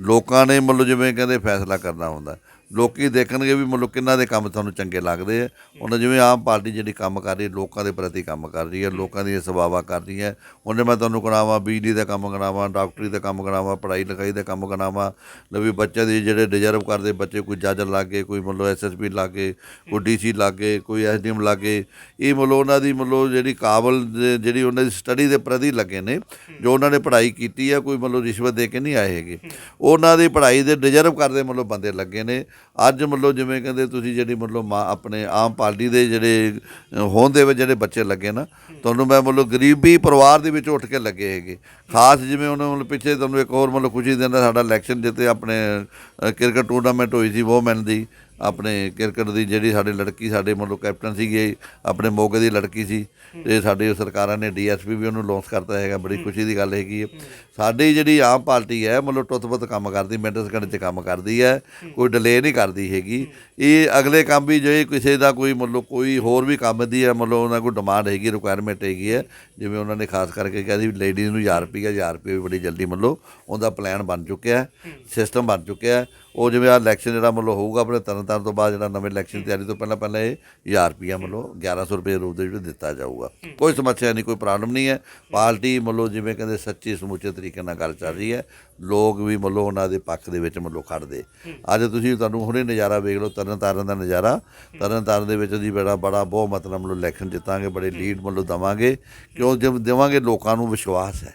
ਲੋਕਾਂ ਨੇ ਮਤਲਬ ਜਿਵੇਂ ਕਹਿੰਦੇ ਫੈਸਲਾ ਕਰਨਾ ਹੁੰਦਾ ਲੋਕੀ ਦੇਖਣਗੇ ਵੀ ਮਤਲਬ ਕਿੰਨਾ ਦੇ ਕੰਮ ਤੁਹਾਨੂੰ ਚੰਗੇ ਲੱਗਦੇ ਆ। ਉਹਨਾਂ ਜਿਵੇਂ ਆਮ ਪਾਰਟੀ ਜਿਹੜੀ ਕੰਮ ਕਰ ਰਹੀ ਹੈ, ਲੋਕਾਂ ਦੇ ਪ੍ਰਤੀ ਕੰਮ ਕਰ ਰਹੀ ਹੈ, ਲੋਕਾਂ ਦੀਆਂ ਸੇਵਾਵਾਂ ਕਰ ਰਹੀ ਹੈ। ਉਹਨੇ ਮੈਂ ਤੁਹਾਨੂੰ ਕਰਾਵਾਂ, ਬਿਜਲੀ ਦਾ ਕੰਮ ਕਰਾਵਾਂ, ਡਾਕਟਰੀ ਦਾ ਕੰਮ ਕਰਾਵਾਂ, ਪੜ੍ਹਾਈ ਲਿਖਾਈ ਦਾ ਕੰਮ ਕਰਾਵਾਂ। ਨਵੀਂ ਬੱਚੇ ਦੇ ਜਿਹੜੇ ਡਿਜ਼ਰਵ ਕਰਦੇ, ਬੱਚੇ ਕੋਈ ਜੱਜ ਲੱਗੇ, ਕੋਈ ਮਤਲਬ ਐਸਐਸਪੀ ਲੱਗੇ, ਕੋਈ ਡੀਸੀ ਲੱਗੇ, ਕੋਈ ਐਸਡੀਐਮ ਲੱਗੇ। ਇਹ ਮਤਲਬ ਉਹਨਾਂ ਦੀ ਮਤਲਬ ਜਿਹੜੀ ਕਾਬਲ ਜਿਹੜੀ ਉਹਨਾਂ ਦੀ ਸਟੱਡੀ ਦੇ ਪ੍ਰਤੀ ਲੱਗੇ ਨੇ, ਜੋ ਉਹਨਾਂ ਨੇ ਪੜ੍ਹਾਈ ਕੀਤੀ ਹੈ, ਕੋਈ ਮਤਲਬ ਰਿਸ਼ਵਤ ਦੇ ਕੇ ਨਹੀਂ ਆਏ ਹੈਗੇ। ਉਹਨਾਂ ਦੀ ਪੜ੍ਹਾਈ ਦੇ ਡਿਜ਼ਰਵ ਕਰਦੇ ਮਤਲਬ ਬੰਦੇ ਲੱਗੇ ਨੇ। ਅੱਜ ਮਤਲਬ ਜਿਵੇਂ ਕਹਿੰਦੇ ਤੁਸੀਂ ਜਿਹੜੀ ਮਤਲਬ ਆਪਣੇ ਆਮ ਪਾਰਟੀ ਦੇ ਜਿਹੜੇ ਹੋਣ ਦੇ ਵਿੱਚ ਜਿਹੜੇ ਬੱਚੇ ਲੱਗੇ ਨਾ, ਤੁਹਾਨੂੰ ਮੈਂ ਮਤਲਬ ਗਰੀਬੀ ਪਰਿਵਾਰ ਦੇ ਵਿੱਚ ਉੱਠ ਕੇ ਲੱਗੇ ਹੈਗੇ। ਖਾਸ ਜਿਵੇਂ ਉਹਨਾਂ ਮਤਲਬ ਪਿੱਛੇ ਤੁਹਾਨੂੰ ਇੱਕ ਹੋਰ ਮਤਲਬ ਖੁਸ਼ੀ ਦਿੰਦਾ ਸਾਡਾ ਇਲੈਕਸ਼ਨ ਜਿੱਤੇ ਆਪਣੇ ਕ੍ਰਿਕਟ ਟੂਰਨਾਮੈਂਟ ਹੋਈ ਸੀ ਵੋਮੈਨ ਦੀ। ਆਪਣੇ ਕ੍ਰਿਕਟ ਦੀ ਜਿਹੜੀ ਸਾਡੇ ਲੜਕੀ, ਸਾਡੇ ਮਤਲਬ ਕੈਪਟਨ ਸੀਗੇ ਆਪਣੇ ਮੋਗੇ ਦੀ ਲੜਕੀ ਸੀ। ਤੇ ਸਾਡੇ ਸਰਕਾਰਾਂ ਨੇ ਡੀਐਸਪੀ ਵੀ ਉਹਨੂੰ ਲਾਂਚ ਕਰਤਾ ਹੈਗਾ, ਬੜੀ ਖੁਸ਼ੀ ਦੀ ਗੱਲ ਹੈਗੀ ਹੈ। ਸਾਡੀ ਜਿਹੜੀ ਆਮ ਪਾਰਟੀ ਹੈ, ਮਤਲਬ ਟੁੱਤ-ਪੁੱਤ ਕੰਮ ਕਰਦੀ ਮਿੰਟ ਸਕਿੰਟ 'ਚ ਕੰਮ ਕਰਦੀ ਹੈ, ਕੋਈ ਡਿਲੇ ਨਹੀਂ ਕਰਦੀ ਹੈਗੀ। ਇਹ ਅਗਲੇ ਕੰਮ ਵੀ ਜੇ ਕਿਸੇ ਦਾ ਕੋਈ ਮਤਲਬ ਕੋਈ ਹੋਰ ਵੀ ਕੰਮ ਦੀ ਹੈ, ਮਤਲਬ ਉਹਨਾਂ ਕੋਲ ਡਿਮਾਂਡ ਹੈਗੀ ਰਿਕੁਆਇਰਮੈਂਟ ਹੈਗੀ ਹੈ, ਜਿਵੇਂ ਉਹਨਾਂ ਨੇ ਖਾਸ ਕਰਕੇ ਕਿਹਾ ਸੀ ਲੇਡੀਜ਼ ਨੂੰ 1000 ਰੁਪਈਆ 1000 ਰੁਪਏ ਵੀ ਬੜੀ ਜਲਦੀ ਮਤਲਬ ਉਹਦਾ ਪਲਾਨ ਬਣ ਚੁੱਕਿਆ ਹੈ ਸਿਸਟਮ ਬਣ ਚੁੱਕਿਆ ਹੈ। ਉਹ ਜਿਵੇਂ ਆ ਇਲੈਕਸ਼ਨ ਜਿਹੜਾ ਮਤਲਬ ਹੋਊਗਾ ਆਪਣੇ ਤਰਨ ਤਰਨਤਾਰਨ ਤੋਂ ਬਾਅਦ ਜਿਹੜਾ ਨਵੇਂ ਇਲੈਕਸ਼ਨ ਦੀ ਤਿਆਰੀ ਤੋਂ ਪਹਿਲਾਂ ਪਹਿਲਾਂ ਇਹ 1000 ਰੁਪਈਆ ਮਤਲਬ 1100 ਰੁਪਏ ਰੂਪ ਦੇ ਵਿੱਚ ਦਿੱਤਾ ਜਾਊਗਾ। ਕੋਈ ਸਮੱਸਿਆ ਨਹੀਂ ਕੋਈ ਪ੍ਰੋਬਲਮ ਨਹੀਂ ਹੈ। ਪਾਰਟੀ ਮਤਲਬ ਜਿਵੇਂ ਕਹਿੰਦੇ ਸੱਚੀ ਸਮੁੱਚੇ ਤਰੀਕੇ ਨਾਲ ਗੱਲ ਚੱਲ ਰਹੀ ਹੈ। ਲੋਕ ਵੀ ਮਤਲਬ ਉਹਨਾਂ ਦੇ ਪੱਖ ਦੇ ਵਿੱਚ ਮਤਲਬ ਖੜਦੇ। ਅੱਜ ਤੁਸੀਂ ਤੁਹਾਨੂੰ ਹੁਣੇ ਨਜ਼ਾਰਾ ਵੇਖ ਲਓ ਤਰਨਤਾਰਨ ਦਾ ਨਜ਼ਾਰਾ। ਤਰਨਤਾਰਨ ਦੇ ਵਿੱਚ ਜੀ ਬੜਾ ਬੜਾ ਬਹੁਤ ਮਤਲਬ ਮਤਲਬ ਇਲੈਕਸ਼ਨ ਜਿੱਤਾਂਗੇ ਬੜੇ ਲੀਡ ਮਤਲਬ ਦਵਾਂਗੇ। ਕਿਉਂ ਜਦ ਦੇਵਾਂਗੇ ਲੋਕਾਂ ਨੂੰ ਵਿਸ਼ਵਾਸ ਹੈ।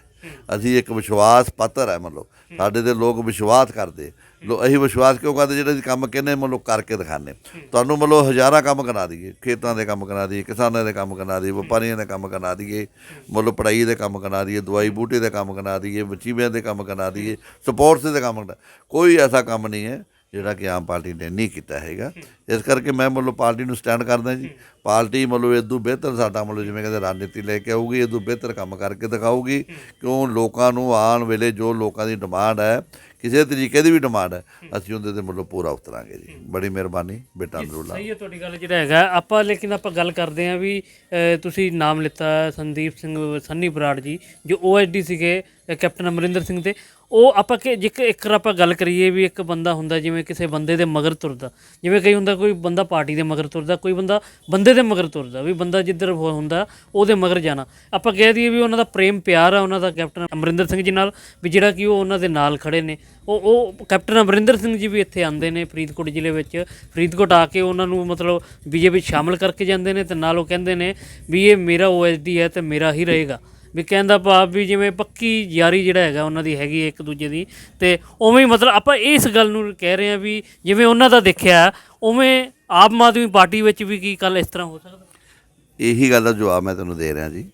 ਅਸੀਂ ਇੱਕ ਵਿਸ਼ਵਾਸ ਪਾਤਰ ਹੈ ਮਤਲਬ। ਸਾਡੇ ਤੇ ਲੋਕ ਵਿਸ਼ਵਾਸ ਕਰਦੇ। ਲੋ, ਅਸੀਂ ਵਿਸ਼ਵਾਸ ਕਿਉਂ ਕਰਦੇ? ਜਿਹੜੇ ਅਸੀਂ ਕੰਮ ਕਹਿੰਦੇ, ਮਤਲਬ ਕਰਕੇ ਦਿਖਾਣੇ ਤੁਹਾਨੂੰ ਮਤਲਬ ਹਜ਼ਾਰਾਂ ਕੰਮ ਕਰਾ ਦਈਏ। ਖੇਤਾਂ ਦੇ ਕੰਮ ਕਰਾ ਦਈਏ, ਕਿਸਾਨਾਂ ਦੇ ਕੰਮ ਕਰਾ ਦਈਏ, ਵਪਾਰੀਆਂ ਦੇ ਕੰਮ ਕਰਾ ਦਈਏ, ਮਤਲਬ ਪੜਾਈ ਦੇ ਕੰਮ ਕਰਾ ਦਈਏ, ਦਵਾਈ ਬੂਟੇ ਦੇ ਕੰਮ ਕਰਾ ਦਈਏ ਬੱਚੀਆਂ ਦੇ ਕੰਮ ਕਰਾ ਦਈਏ, ਸਪੋਰਟਸ ਦੇ ਕੰਮ ਕਰਾ ਕੋਈ ਐਸਾ ਕੰਮ ਨਹੀਂ ਹੈ। ਜਿਹੜਾ ਕਿ ਆਮ ਪਾਰਟੀ ਨੇ ਨਹੀਂ ਕੀਤਾ ਹੈਗਾ। ਇਸ ਕਰਕੇ ਮੈਂ ਮਤਲਬ ਪਾਰਟੀ ਨੂੰ ਸਟੈਂਡ ਕਰਦਾ ਜੀ। ਪਾਰਟੀ ਮਤਲਬ ਇਦੋਂ ਬਿਹਤਰ ਸਾਡਾ ਮਤਲਬ ਜਿਵੇਂ ਕਹਿੰਦੇ ਰਾਜਨੀਤੀ ਲੈ ਕੇ ਆਊਗੀ ਇਦੋਂ ਬਿਹਤਰ ਕੰਮ ਕਰਕੇ ਦਿਖਾਊਗੀ। ਕਿਉਂ ਲੋਕਾਂ ਨੂੰ ਆਉਣ ਵੇਲੇ ਜੋ ਲੋਕਾਂ ਦੀ ਡਿਮਾਂਡ ਹੈ ਕਿਸੇ ਤਰੀਕੇ ਦੀ ਵੀ ਡਿਮਾਂਡ ਹੈ ਅਸੀਂ ਉਹਦੇ ਤੇ ਮਤਲਬ ਪੂਰਾ ਉਤਰਾਂਗੇ ਜੀ। ਬੜੀ ਮਿਹਰਬਾਨੀ ਬੇਟਾ ਅੰਦਰੂਲਾ ਸਹੀ ਹੈ ਤੁਹਾਡੀ ਗੱਲ ਜਿਹੜਾ ਹੈਗਾ। ਆਪਾਂ ਲੇਕਿਨ ਆਪਾਂ ਗੱਲ ਕਰਦੇ ਹਾਂ ਵੀ ਤੁਸੀਂ ਨਾਮ ਲਿੱਤਾ ਸੰਦੀਪ ਸਿੰਘ ਸੰਨੀ ਬਰਾੜ ਜੀ ਜੋ ਓਐਸਡੀ ਸੀਗੇ ਕੈਪਟਨ ਅਮਰਿੰਦਰ ਸਿੰਘ ਤੇ ਉਹ ਆਪਾਂ ਕਿ ਜਿੱਕ ਇੱਕ ਆਪਾਂ ਗੱਲ ਕਰੀਏ ਵੀ ਇੱਕ ਬੰਦਾ ਹੁੰਦਾ ਜਿਵੇਂ ਕਿਸੇ ਬੰਦੇ ਦੇ ਮਗਰ ਤੁਰਦਾ, ਜਿਵੇਂ ਕਈ ਹੁੰਦਾ ਕੋਈ ਬੰਦਾ ਪਾਰਟੀ ਦੇ ਮਗਰ ਤੁਰਦਾ, ਕੋਈ ਬੰਦਾ ਬੰਦੇ ਦੇ ਮਗਰ ਤੁਰਦਾ, ਵੀ ਬੰਦਾ ਜਿੱਧਰ ਉਹ ਹੁੰਦਾ ਉਹਦੇ ਮਗਰ ਜਾਣਾ। ਆਪਾਂ ਕਹਿ ਦਈਏ ਵੀ ਉਹਨਾਂ ਦਾ ਪ੍ਰੇਮ ਪਿਆਰ ਆ, ਉਹਨਾਂ ਦਾ ਕੈਪਟਨ ਅਮਰਿੰਦਰ ਸਿੰਘ ਜੀ ਨਾਲ, ਵੀ ਜਿਹੜਾ ਕਿ ਉਹ ਉਹਨਾਂ ਦੇ ਨਾਲ ਖੜੇ ਨੇ। ਉਹ ਉਹ ਕੈਪਟਨ ਅਮਰਿੰਦਰ ਸਿੰਘ ਜੀ ਵੀ ਇੱਥੇ ਆਉਂਦੇ ਨੇ ਫਰੀਦਕੋਟ ਜ਼ਿਲ੍ਹੇ ਵਿੱਚ। ਫਰੀਦਕੋਟ ਆ ਕੇ ਉਹਨਾਂ ਨੂੰ ਮਤਲਬ ਬੀਜੇਪੀ ਸ਼ਾਮਲ ਕਰਕੇ ਜਾਂਦੇ ਨੇ ਤੇ ਨਾਲ ਉਹ ਕਹਿੰਦੇ ਨੇ ਵੀ ਇਹ ਮੇਰਾ ਓਐਸਡੀ ਹੈ ਤੇ ਮੇਰਾ ਹੀ ਰਹੇਗਾ। ਵੀ ਕਹਿੰਦਾ ਭਾਵ ਵੀ ਜਿਵੇਂ ਪੱਕੀ ਯਾਰੀ ਜਿਹੜਾ ਹੈਗਾ ਉਹਨਾਂ ਦੀ ਹੈਗੀ ਇੱਕ ਦੂਜੇ ਦੀ, ਤੇ ਉਵੇਂ ਹੀ ਮਤਲਬ ਆਪਾਂ ਇਸ ਗੱਲ ਨੂੰ ਕਹਿ ਰਹੇ ਹਾਂ ਵੀ ਜਿਵੇਂ ਉਹਨਾਂ ਦਾ ਦੇਖਿਆ, ਉਵੇਂ ਆਮ ਆਦਮੀ ਪਾਰਟੀ ਵਿੱਚ ਵੀ ਕੀ ਕੱਲ ਇਸ ਤਰ੍ਹਾਂ ਹੋ ਸਕਦਾ? ਇਹੀ ਗੱਲ ਦਾ ਜਵਾਬ ਮੈਂ ਤੁਹਾਨੂੰ ਦੇ ਰਿਹਾ ਜੀ।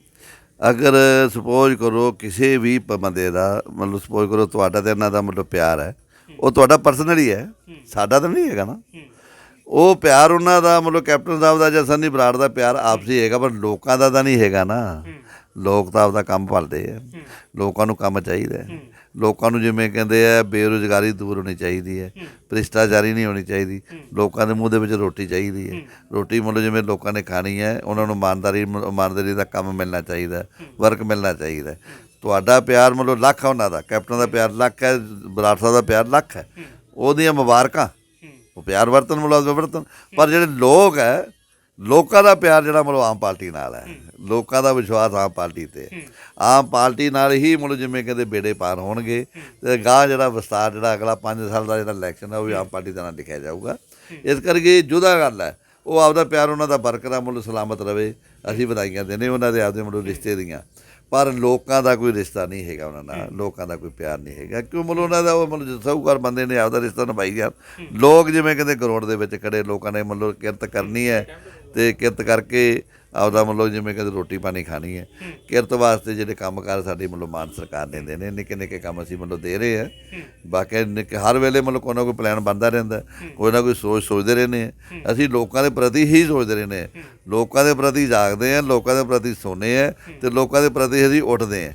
ਅਗਰ ਸਪੋਜ਼ ਕਰੋ ਕਿਸੇ ਵੀ ਪ- ਬੰਦੇ ਦਾ, ਮਤਲਬ ਸਪੋਜ਼ ਕਰੋ ਤੁਹਾਡਾ ਤੇ ਇਹਨਾਂ ਦਾ ਮਤਲਬ ਪਿਆਰ ਹੈ, ਉਹ ਤੁਹਾਡਾ ਪਰਸਨਲ ਹੀ ਹੈ ਸਾਡਾ ਤਾਂ ਨਹੀਂ ਹੈਗਾ ਨਾ। ਉਹ ਪਿਆਰ ਉਹਨਾਂ ਦਾ ਮਤਲਬ ਕੈਪਟਨ ਸਾਹਿਬ ਦਾ ਜਾਂ ਸੰਨੀ ਬਰਾੜ ਦਾ ਪਿਆਰ ਆਪਸੀ ਹੈਗਾ, ਪਰ ਲੋਕਾਂ ਦਾ ਤਾਂ ਨਹੀਂ ਹੈਗਾ ਨਾ। ਲੋਕ ਤਾਂ ਆਪਦਾ ਕੰਮ ਭਾਲਦੇ ਆ। ਲੋਕਾਂ ਨੂੰ ਕੰਮ ਚਾਹੀਦਾ ਲੋਕਾਂ ਨੂੰ ਜਿਵੇਂ ਕਹਿੰਦੇ ਆ ਬੇਰੁਜ਼ਗਾਰੀ ਦੂਰ ਹੋਣੀ ਚਾਹੀਦੀ ਹੈ। ਭ੍ਰਿਸ਼ਟਾਚਾਰੀ ਨਹੀਂ ਹੋਣੀ ਚਾਹੀਦੀ। ਲੋਕਾਂ ਦੇ ਮੂੰਹ ਦੇ ਵਿੱਚ ਰੋਟੀ ਚਾਹੀਦੀ ਹੈ। ਰੋਟੀ ਮੁੱਲ ਜਿਵੇਂ ਲੋਕਾਂ ਨੇ ਖਾਣੀ ਹੈ ਉਹਨਾਂ ਨੂੰ ਇਮਾਨਦਾਰੀ ਇਮਾਨਦਾਰੀ ਦਾ ਕੰਮ ਮਿਲਣਾ ਚਾਹੀਦਾ ਵਰਕ ਮਿਲਣਾ ਚਾਹੀਦਾ। ਤੁਹਾਡਾ ਪਿਆਰ ਮਤਲਬ ਲੱਖ ਹੈ ਉਹਨਾਂ ਦਾ। ਕੈਪਟਨ ਦਾ ਪਿਆਰ ਲੱਖ ਹੈ ਬਰਾੜ ਸਾਹਿਬ ਦਾ ਪਿਆਰ ਲੱਖ ਹੈ। ਉਹਦੀਆਂ ਮੁਬਾਰਕਾਂ। ਉਹ ਪਿਆਰ ਵਰਤਨ ਮੁਲਾਜ਼ਮ ਵਰਤਨ। ਪਰ ਜਿਹੜੇ ਲੋਕ ਹੈ ਲੋਕਾਂ ਦਾ ਪਿਆਰ ਜਿਹੜਾ ਮਤਲਬ ਆਮ ਪਾਰਟੀ ਨਾਲ ਹੈ। ਲੋਕਾਂ ਦਾ ਵਿਸ਼ਵਾਸ ਆਮ ਪਾਰਟੀ ਤੇ ਹੈ। ਆਮ ਪਾਰਟੀ ਨਾਲ ਹੀ ਮਤਲਬ ਜਿਵੇਂ ਕਹਿੰਦੇ ਬੇੜੇ ਪਾਰ ਹੋਣਗੇ ਤੇ ਗਾਂ ਜਿਹੜਾ ਵਿਸਤਾਰ ਜਿਹੜਾ ਅਗਲਾ 5 ਸਾਲ ਦਾ ਜਿਹੜਾ ਇਲੈਕਸ਼ਨ ਹੈ ਉਹ ਵੀ ਆਮ ਪਾਰਟੀ ਦਾ ਨਾਲ ਲਿਖਿਆ ਜਾਊਗਾ। ਇਸ ਕਰਕੇ ਜੁਦਾ ਗੱਲ ਹੈ। ਉਹ ਆਪਦਾ ਪਿਆਰ ਉਹਨਾਂ ਦਾ ਬਰਕਰਾਰ ਮੁੱਲ ਸਲਾਮਤ ਰਵੇ। ਅਸੀਂ ਵਧਾਈਆਂ ਦਿੰਦੇ ਉਹਨਾਂ ਦੇ ਆਪਦੇ ਮੁੱਲ ਰਿਸ਼ਤੇ ਦੀਆਂ। ਪਰ ਲੋਕਾਂ ਦਾ ਕੋਈ ਰਿਸ਼ਤਾ ਨਹੀਂ ਹੈਗਾ ਉਹਨਾਂ ਨਾਲ। ਲੋਕਾਂ ਦਾ ਕੋਈ ਪਿਆਰ ਨਹੀਂ ਹੈਗਾ। ਕਿਉਂ ਮਤਲਬ ਉਹਨਾਂ ਦਾ ਉਹ ਮਤਲਬ ਸਾਹੂਕਾਰ ਬੰਦੇ ਨੇ ਆਪਦਾ ਰਿਸ਼ਤਾ ਨਿਭਾਈ ਗਿਆ ਲੋਕ ਜਿਵੇਂ ਕਹਿੰਦੇ ਕਰੋੜ ਦੇ ਵਿੱਚ ਖੜੇ ਲੋਕਾਂ ਨੇ ਮਤਲਬ ਕਿਰਤ ਕਰਨੀ ਹੈ। ਤੇ ਕਿਰਤ ਕਰਕੇ ਆਪਦਾ ਮਤਲਬ ਜਿਵੇਂ ਕਹਿੰਦੇ ਰੋਟੀ ਪਾਣੀ ਖਾਣੀ ਹੈ। ਕਿਰਤ ਵਾਸਤੇ ਜਿਹੜੇ ਕੰਮਕਾਰ ਸਾਡੀ ਮਤਲਬ ਮਾਨ ਸਰਕਾਰ ਦਿੰਦੇ ਨੇ ਨਿੱਕੇ ਨਿੱਕੇ ਕੰਮ ਅਸੀਂ ਮਤਲਬ ਦੇ ਰਹੇ ਆ ਬਾਕੀ ਨਿੱਕੇ ਹਰ ਵੇਲੇ ਮਤਲਬ ਕੋਈ ਨਾ ਕੋਈ ਪਲਾਨ ਬਣਦਾ ਰਹਿੰਦਾ ਕੋਈ ਨਾ ਕੋਈ ਸੋਚ ਸੋਚਦੇ ਰਹਿੰਦੇ ਅਸੀਂ ਲੋਕਾਂ ਦੇ ਪ੍ਰਤੀ ਹੀ ਸੋਚਦੇ ਰਹਿੰਦੇ ਲੋਕਾਂ ਦੇ ਪ੍ਰਤੀ ਜਾਗਦੇ ਆ ਲੋਕਾਂ ਦੇ ਪ੍ਰਤੀ ਸੋਨੇ ਆ ਤੇ ਲੋਕਾਂ ਦੇ ਪ੍ਰਤੀ ਅਸੀਂ ਉੱਠਦੇ ਆ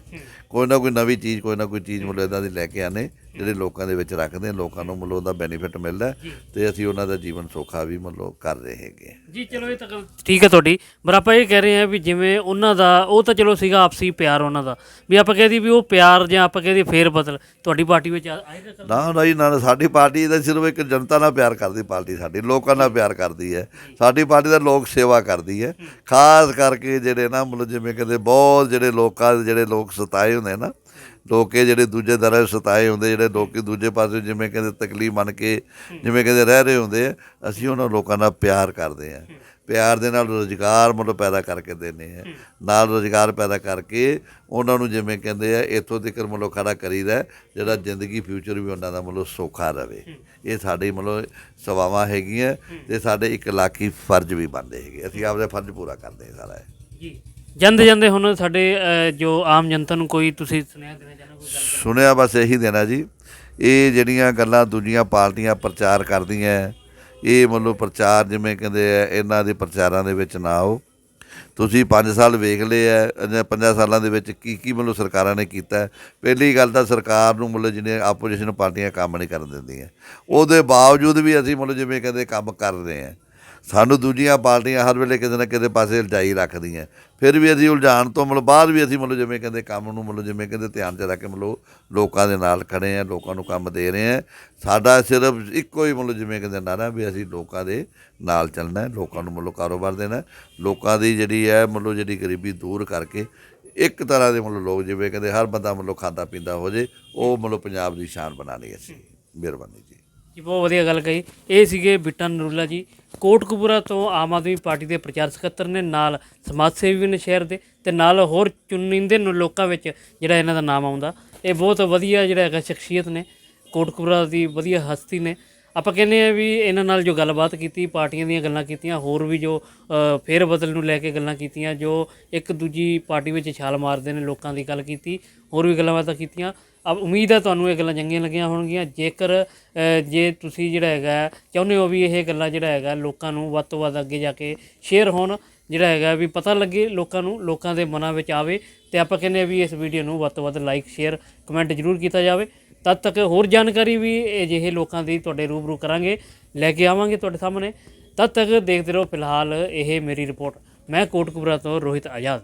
ਕੋਈ ਨਾ ਕੋਈ ਨਵੀਂ ਚੀਜ਼ ਕੋਈ ਨਾ ਕੋਈ ਚੀਜ਼ ਮਤਲਬ ਇਦਾਂ ਦੀ ਲੈ ਕੇ ਆਨੇ ਜਿਹੜੇ ਲੋਕਾਂ ਦੇ ਵਿੱਚ ਰੱਖਦੇ ਆ ਲੋਕਾਂ ਨੂੰ ਮਤਲਬ ਉਹਦਾ ਬੈਨੀਫਿਟ ਮਿਲਦਾ ਤੇ ਅਸੀਂ ਉਹਨਾਂ ਦਾ ਜੀਵਨ ਸੌਖਾ ਵੀ ਮਤਲਬ ਕਰ ਰਹੇ ਹੈਗੇ ਜੀ ਚਲੋ ਇਹ ਤਾਂ ਗੱਲ ਠੀਕ ਹੈ ਤੁਹਾਡੀ ਪਰ ਆਪਾਂ ਇਹ ਕਹਿ ਰਹੇ ਹਾਂ ਵੀ ਜਿਵੇਂ ਉਹਨਾਂ ਦਾ ਉਹ ਤਾਂ ਚਲੋ ਸੀਗਾ ਆਪਸੀ ਪਿਆਰ ਉਹਨਾਂ ਦਾ ਵੀ ਆਪਾਂ ਕਹਦੇ ਵੀ ਉਹ ਪਿਆਰ ਜਾਂ ਆਪਾਂ ਕਹਦੇ ਫੇਰ ਬਦਲ ਤੁਹਾਡੀ ਪਾਰਟੀ ਵਿੱਚ ਆ- ਆਏਗਾ? ਨਾ ਨਾ ਜੀ ਨਾ ਨਾ, ਸਾਡੀ ਪਾਰਟੀ ਦਾ ਸਿਰਫ ਇੱਕ ਜਨਤਾ ਨਾਲ ਪਿਆਰ ਕਰਦੀ ਪਾਰਟੀ ਸਾਡੀ ਲੋਕਾਂ ਨਾਲ ਪਿਆਰ ਕਰਦੀ ਹੈ। ਸਾਡੀ ਪਾਰਟੀ ਦਾ ਲੋਕ ਸੇਵਾ ਕਰਦੀ ਹੈ। ਖਾਸ ਕਰਕੇ ਜਿਹੜੇ ਨਾ ਮਤਲਬ ਜਿਵੇਂ ਕਹਿੰਦੇ ਬਹੁਤ ਜਿਹੜੇ ਲੋਕਾਂ ਦੇ ਜਿਹੜੇ ਲੋਕ ਸਤਾਏ ਹੁੰਦੇ ਨਾ ਲੋਕੇ ਜਿਹੜੇ ਦੂਜੇ ਦਰਾਂ ਸਤਾਏ ਹੁੰਦੇ, ਜਿਹੜੇ ਲੋਕੀ ਦੂਜੇ ਪਾਸੇ ਜਿਵੇਂ ਕਹਿੰਦੇ ਤਕਲੀਫ ਮੰਨ ਕੇ, ਜਿਵੇਂ ਕਹਿੰਦੇ ਰਹਿ ਰਹੇ ਹੁੰਦੇ ਅਸੀਂ ਉਹਨਾਂ ਲੋਕਾਂ ਨਾਲ ਪਿਆਰ ਕਰਦੇ ਆ। ਪਿਆਰ ਦੇ ਨਾਲ ਰੋਜ਼ਗਾਰ ਮਤਲਬ ਪੈਦਾ ਕਰਕੇ ਦਿੰਦੇ ਆ। ਨਾਲ ਰੋਜ਼ਗਾਰ ਪੈਦਾ ਕਰਕੇ ਉਹਨਾਂ ਨੂੰ ਜਿਵੇਂ ਕਹਿੰਦੇ ਆ, ਇੱਥੋਂ ਤੱਕ ਮਤਲਬ ਖੜਾ ਕਰੀਦਾ, ਜਿਹੜਾ ਜ਼ਿੰਦਗੀ ਫਿਊਚਰ ਵੀ ਉਹਨਾਂ ਦਾ ਮਤਲਬ ਸੌਖਾ ਰਵੇ। ਇਹ ਸਾਡੇ ਮਤਲਬ ਸੇਵਾਵਾਂ ਹੈਗੀਆਂ ਤੇ ਸਾਡੇ ਇੱਕ ਇਲਾਕੀ ਫਰਜ਼ ਵੀ ਬਣਦੇ ਹੈਗੇ। ਅਸੀਂ ਆਪਦਾ ਫਰਜ਼ ਪੂਰਾ ਕਰਦੇ ਹਾਂ ਸਾਰਾ ਜੀ। ਜਾਂਦੇ ਜਾਂਦੇ ਹੁਣ ਸਾਡੇ ਅ, ਜੋ ਆਮ ਜਨਤਾ ਨੂੰ ਕੋਈ ਤੁਸੀਂ ਸੁਨੇਹਾ ਦੇਣਾ ਚਾਹੁੰਦੇ ਹੋ ਕੋਈ ਗੱਲ ਸੁਣਿਆ ਬਸ ਇਹੀ ਦੇਣਾ ਜੀ ਇਹ ਜਿਹੜੀਆਂ ਗੱਲਾਂ ਦੂਜੀਆਂ ਪਾਰਟੀਆਂ ਪ੍ਰਚਾਰ ਕਰਦੀਆਂ ਇਹ ਮਤਲਬ ਪ੍ਰਚਾਰ ਜਿਵੇਂ ਕਹਿੰਦੇ ਆ ਇਹਨਾਂ ਦੇ ਪ੍ਰਚਾਰਾਂ ਦੇ ਵਿੱਚ ਨਾ ਆਓ। ਤੁਸੀਂ 5 ਸਾਲ ਵੇਖ ਲਏ ਐ ਇਹਨਾਂ 5 ਸਾਲਾਂ ਦੇ ਵਿੱਚ ਕੀ ਕੀ ਮਤਲਬ ਸਰਕਾਰਾਂ ਨੇ ਕੀਤਾ। ਹੈ। ਪਹਿਲੀ ਗੱਲ ਤਾਂ ਸਰਕਾਰ ਨੂੰ ਮਤਲਬ ਜਿਹਨੇ ਆਪੋਜੀਸ਼ਨ ਪਾਰਟੀਆਂ ਕੰਮ ਨਹੀਂ ਕਰਨ ਦਿੰਦੀਆਂ। ਉਹਦੇ ਬਾਵਜੂਦ ਵੀ ਅਸੀਂ ਮਤਲਬ ਜਿਵੇਂ ਕਹਿੰਦੇ ਕੰਮ ਕਰ ਰਹੇ ਹਾਂ ਸਾਨੂੰ ਦੂਜੀਆਂ ਪਾਰਟੀਆਂ ਹਰ ਵੇਲੇ ਕਿਤੇ ਨਾ ਕਿਤੇ ਪਾਸੇ ਉਲਝਾਈ ਰੱਖਦੀਆਂ। ਫਿਰ ਵੀ ਅਸੀਂ ਉਲਝਾਣ ਤੋਂ ਮਤਲਬ ਬਾਅਦ ਵੀ ਅਸੀਂ ਮਤਲਬ ਜਿਵੇਂ ਕਹਿੰਦੇ ਕੰਮ ਨੂੰ ਮਤਲਬ ਜਿਵੇਂ ਕਹਿੰਦੇ ਧਿਆਨ 'ਚ ਰੱਖ ਕੇ ਮਤਲਬ ਲੋਕਾਂ ਦੇ ਨਾਲ ਖੜੇ ਆ, ਲੋਕਾਂ ਨੂੰ ਕੰਮ ਦੇ ਰਹੇ ਆ। ਸਾਡਾ ਸਿਰਫ ਇੱਕੋ ਹੀ ਮਤਲਬ ਜਿਵੇਂ ਕਹਿੰਦੇ ਨਾਰਾ ਵੀ ਅਸੀਂ ਲੋਕਾਂ ਦੇ ਨਾਲ ਚੱਲਣਾ, ਲੋਕਾਂ ਨੂੰ ਮਤਲਬ ਕਾਰੋਬਾਰ ਦੇਣਾ। ਲੋਕਾਂ ਦੀ ਜਿਹੜੀ ਹੈ ਮਤਲਬ ਜਿਹੜੀ ਗਰੀਬੀ ਦੂਰ ਕਰਕੇ ਇੱਕ ਤਰ੍ਹਾਂ ਦੇ ਮਤਲਬ ਲੋਕ ਜਿਵੇਂ ਕਹਿੰਦੇ ਹਰ ਬੰਦਾ ਮਤਲਬ ਖਾਂਦਾ ਪੀਂਦਾ ਹੋ ਜੇ, ਉਹ ਮਤਲਬ ਪੰਜਾਬ ਦੀ ਸ਼ਾਨ ਬਣਾਣੀ ਅਸੀਂ ਮਿਹਰਬਾਨੀ ਜੀ। ਜੀ, ਬਹੁਤ ਵਧੀਆ ਗੱਲ ਕਹੀ। ਇਹ ਸੀਗੇ ਬਿੱਟਾ ਨਰੂਲਾ ਜੀ। ਕੋਟਕਪੂਰਾ ਤੋਂ ਆਮ ਆਦਮੀ ਪਾਰਟੀ ਦੇ ਪ੍ਰਚਾਰ ਸਕੱਤਰ ਨੇ ਨਾਲ ਸਮਾਜ ਸੇਵੀ ਵੀ ਨੇ ਸ਼ਹਿਰ ਦੇ ਤੇ ਨਾਲ ਹੋਰ ਚੁਣਿੰਦੇ ਨੂੰ ਲੋਕਾਂ ਵਿੱਚ ਜਿਹੜਾ ਇਹਨਾਂ ਦਾ ਨਾਮ ਆਉਂਦਾ। ਇਹ ਬਹੁਤ ਵਧੀਆ ਜਿਹੜਾ ਹੈਗਾ ਸ਼ਖਸੀਅਤ ਨੇ, ਕੋਟਕਪੂਰਾ ਦੀ ਵਧੀਆ ਹਸਤੀ ਨੇ। ਆਪਾਂ ਕਹਿੰਦੇ ਆ ਵੀ ਇਹਨਾਂ ਨਾਲ ਜੋ ਗੱਲਬਾਤ ਕੀਤੀ, ਪਾਰਟੀਆਂ ਦੀਆਂ ਗੱਲਾਂ ਕੀਤੀਆਂ, ਹੋਰ ਵੀ ਜੋ ਫੇਰ ਬਦਲ ਨੂੰ ਲੈ ਕੇ ਗੱਲਾਂ ਕੀਤੀਆਂ, ਜੋ ਇੱਕ ਦੂਜੀ ਪਾਰਟੀ ਵਿੱਚ ਛਾਲ ਮਾਰਦੇ ਨੇ ਲੋਕਾਂ ਦੀ ਗੱਲ ਕੀਤੀ, ਹੋਰ ਵੀ ਗੱਲਾਂ ਬਾਤਾਂ ਕੀਤੀਆਂ। ਅਬ ਉਮੀਦ ਹੈ ਤੁਹਾਨੂੰ ਇਹ ਗੱਲਾਂ ਚੰਗੀਆਂ ਲੱਗੀਆਂ ਹੋਣਗੀਆਂ। ਜੇਕਰ ਜੇ ਤੁਸੀਂ ਜਿਹੜਾ ਹੈਗਾ, ਚਾਹੁੰਦੇ ਹੋ ਵੀ ਇਹ ਗੱਲਾਂ ਜਿਹੜਾ ਹੈਗਾ ਲੋਕਾਂ ਨੂੰ ਵੱਧ ਤੋਂ ਵੱਧ ਅੱਗੇ ਜਾ ਕੇ ਸ਼ੇਅਰ ਹੋਣ, ਜਿਹੜਾ ਹੈਗਾ ਵੀ ਪਤਾ ਲੱਗੇ ਲੋਕਾਂ ਨੂੰ, ਲੋਕਾਂ ਦੇ ਮਨਾਂ ਵਿੱਚ ਆਵੇ ਤੇ ਆਪਾਂ ਕਹਿੰਦੇ ਆ ਵੀ ਇਸ ਵੀਡੀਓ ਨੂੰ ਵੱਧ ਤੋਂ ਵੱਧ ਲਾਈਕ ਸ਼ੇਅਰ ਕਮੈਂਟ ਜ਼ਰੂਰ ਕੀਤਾ ਜਾਵੇ। ਤਦ ਤੱਕ ਹੋਰ ਜਾਣਕਾਰੀ ਵੀ ਅਜਿਹੇ ਲੋਕਾਂ ਦੀ ਤੁਹਾਡੇ ਰੂਬਰੂ ਕਰਾਂਗੇ, ਲੈ ਕੇ ਆਵਾਂਗੇ ਤੁਹਾਡੇ ਸਾਹਮਣੇ। ਤਦ ਤੱਕ ਦੇਖਦੇ ਰਹੋ ਫਿਲਹਾਲ ਇਹ ਮੇਰੀ ਰਿਪੋਰਟ ਮੈਂ ਕੋਟਕਪੂਰਾ ਤੋਂ ਰੋਹਿਤ ਆਜ਼ਾਦ।